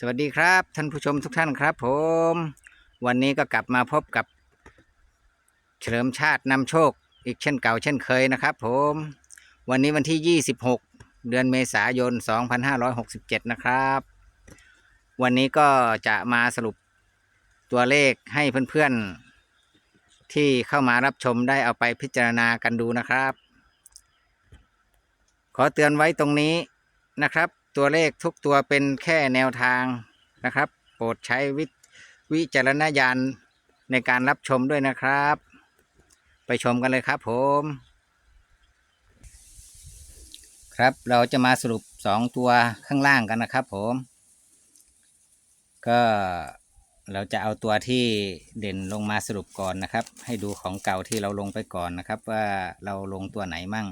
สวัสดีครับ ท่านผู้ชมทุกท่านครับ ผม วันนี้ก็กลับมาพบกับ เฉลิมชาตินำโชค อีกเช่นเก่าเช่นเคยนะครับ ผม วันนี้วันที่ 26 เดือนเมษายน 2567 นะครับ วันนี้ก็จะมาสรุปตัวเลขให้เพื่อนๆ ที่เข้ามารับชมได้เอาไปพิจารณากันดูนะครับ ขอเตือนไว้ตรงนี้นะครับ ตัวเลขทุกตัวเป็นแค่แนวทางนะครับ โปรดใช้วิวิจารณญาณในการรับชมด้วยนะครับ ไปชมกันเลยครับผม ครับเราจะมาสรุปสองตัวข้างล่างกันนะครับผม ก็เราจะเอาตัวที่เด่นลงมาสรุปก่อนนะครับ ให้ดูของเก่าที่เราลงไปก่อนนะครับ ว่าเราลงตัวไหนมั่ง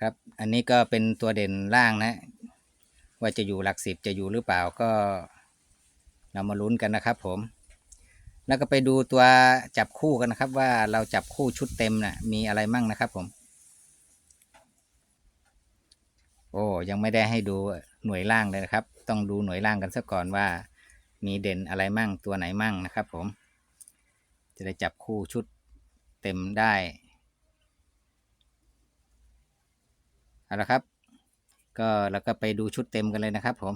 ครับ อันนี้ก็เป็นตัวเด่นล่างนะ ว่าจะอยู่หลักสิบจะอยู่หรือเปล่าก็ เรามาลุ้นกันนะครับ ผม แล้วก็ไปดูตัวจับคู่กันนะครับ ว่าเราจับคู่ชุดเต็มนะ่ะ มีอะไรมั่งนะครับ ผม โอ้ยังไม่ได้ให้ดูหน่วยล่างเลยนะครับ ต้องดูหน่วยล่างกันซะก่อนว่า มีเด่นอะไรมั่งตัวไหนมั่งนะครับ ผม จะได้จับคู่ชุดเต็มได้ เอาละครับ ก็เราก็ไปดูชุดเต็มกันเลยนะครับ ผม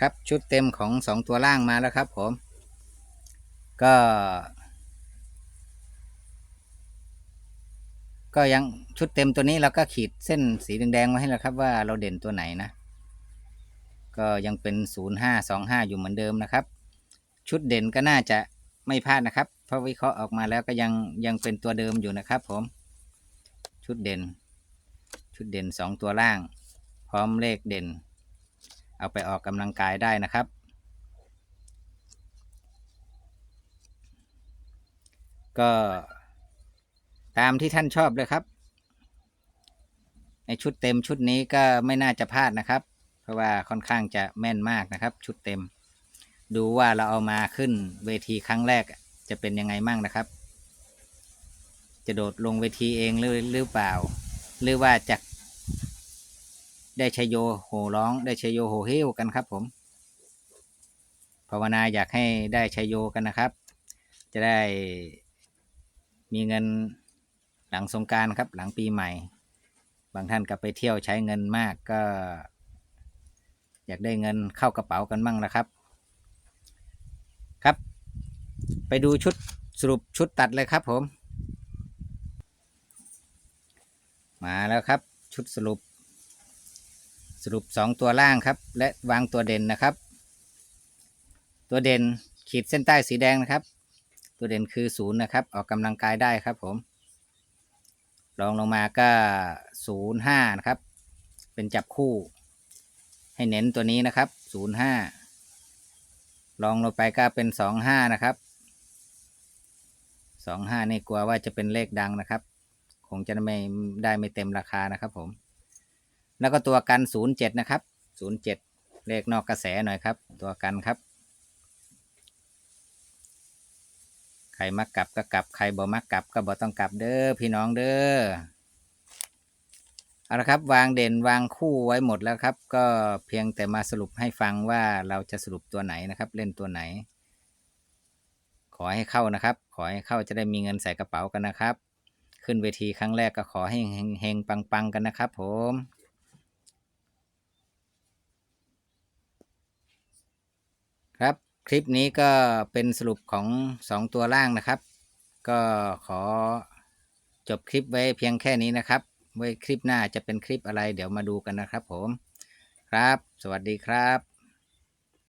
ครับชุดเต็มของสองตัวล่างมาแล้วครับผม ก็ ก็ยังชุดเต็มตัวนี้เราก็ขีดเส้นสีแดงๆไว้ให้แล้วครับ ว่าเราเด่นตัวไหนนะ ก็ยังเป็นศูนย์ห้าสองห้าอยู่เหมือนเดิมนะครับ ชุดเด่นก็น่าจะไม่พลาดนะครับเพราะวิเคราะห์ออกมาแล้วก็ยังยังเป็นตัวเดิมอยู่นะครับผม ชุดเด่น ชุดเด่นสองตัวล่าง พร้อมเลขเด่น เอาไปออกกำลังกายได้นะครับ ก็ตามที่ท่านชอบเลยครับ ในชุดเต็มชุดนี้ก็ไม่น่าจะพลาดนะครับ เพราะว่าค่อนข้างจะแม่นมากนะครับ ชุดเต็ม ดูว่าเราเอามาขึ้นเวทีครั้งแรกจะเป็นยังไงมั่งนะครับ จะโดดลงเวทีเองหรือหรือเปล่า หรือว่าจะได้ชโยโห่ร้อง ได้ชโยโห่เฮวกันครับผมภาวนาอยากให้ได้ชโยกันนะครับ จะได้มีเงินหลังสงการครับ หลังปีใหม่ บางท่านก็ไปเที่ยวใช้เงินมากก็ อยากได้เงินเข้ากระเป๋ากันบ้างนะครับ ครับ ไปดูชุดสรุปชุดตัดเลยครับผม มาแล้วครับ ชุดสรุป สรุปสองตัวล่างครับ และวางตัวเด่นนะครับ ตัวเด่นขีดเส้นใต้สีแดงนะครับ ตัวเด่นคือศูนย์นะครับ ออกกำลังกายได้ครับผมรองลงมาก็ศูนย์ห้านะครับ เป็นจับคู่ ให้เน้นตัวนี้นะครับศูนย์ห้าลองลงไปก็เป็นสองห้านะครับสองห้านี่กลัวว่าจะเป็นเลขดังนะครับ คงจะไม่ได้ไม่เต็มราคานะครับผม แล้วก็ตัวกัน 07 นะครับ 07 เลขนอกกระแสหน่อยครับ ตัวกันครับ ใครมักกลับก็กลับ ใครบ่มักกลับก็บ่ต้องกลับเด้อพี่น้องเด้อ เอาละครับ วางเด่นวางคู่ไว้หมดแล้วครับ ก็เพียงแต่มาสรุปให้ฟังว่าเราจะสรุปตัวไหนนะครับ เล่นตัวไหน ขอให้เข้านะครับ ขอให้เข้าจะได้มีเงินใส่กระเป๋ากันนะครับ ขึ้นเวทีครั้งแรกก็ขอให้เฮงๆปังๆกันนะครับผมครับคลิปนี้ก็เป็นสรุปของสองตัวล่างนะครับ ก็ขอจบคลิปไว้เพียงแค่นี้นะครับ ไว้คลิปหน้าจะเป็นคลิปอะไรเดี๋ยวมาดูกันนะครับผม ครับ สวัสดีครับ